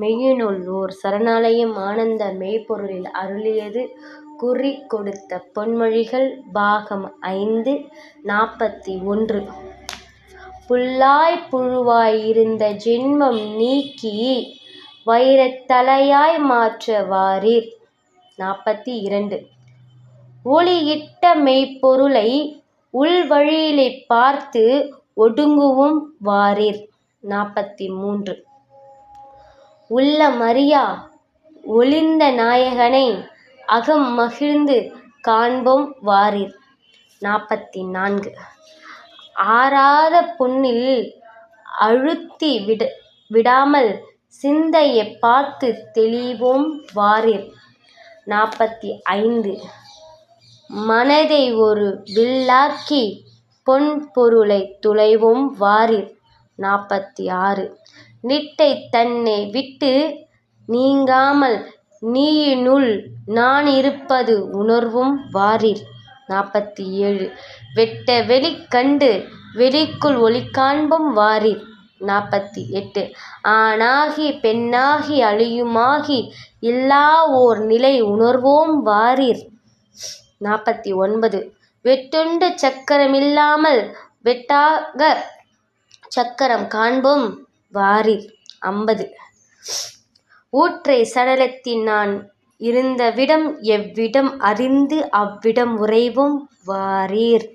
மெய்யினுள் ஓர் சரணாலயம் ஆனந்த மெய்ப்பொருளில் அருளியது குறி கொடுத்த பொன்மொழிகள் பாகம் ஐந்து நாற்பத்தி ஒன்று. புல்லாய் புழுவாய் இருந்த ஜென்மம் நீக்கி வைரத் தலையாய் மாற்ற வாரீர். நாற்பத்தி இரண்டு. ஒளியிட்ட மெய்ப்பொருளை உள்வழியிலே பார்த்து ஒடுங்குவும் வாரீர். நாற்பத்தி மூன்று. உள்ள மரியா ஒளிந்த நாயகனை அகம் மகிழ்ந்து காண்போம் வாரீர். நாற்பத்தி நான்கு. ஆறாத பொன்னில் அழுத்தி விட விடாமல் சிந்தையை பார்த்து தெளிவோம் வாரீர். நாற்பத்தி ஐந்து. மனதை ஒரு வில்லாக்கி பொன் பொருளை துளைவோம் வாரீர். நாற்பத்தி ஆறு. நிட்டை தன்னை விட்டு நீங்காமல் நீயினுள் நான் இருப்பது உணர்வும் வாரீர். நாற்பத்தி ஏழு. வெட்ட வெளி கண்டு வெளிக்குள் ஒளிகாண்போம் வாரீர். நாற்பத்தி எட்டு. ஆணாகி பெண்ணாகி அழியுமாகி இல்லா ஓர் நிலை உணர்வோம் வாரீர். நாற்பத்தி ஒன்பது. வெட்டுண்டு சக்கரமில்லாமல் வெட்டாக சக்கரம் காண்போம் வாரீர். ஐம்பது. ஊற்றை சடலத்தில் நான் இருந்தவிடம் எவ்விடம் அறிந்து அவ்விடம் உறைவோம் வாரீர்.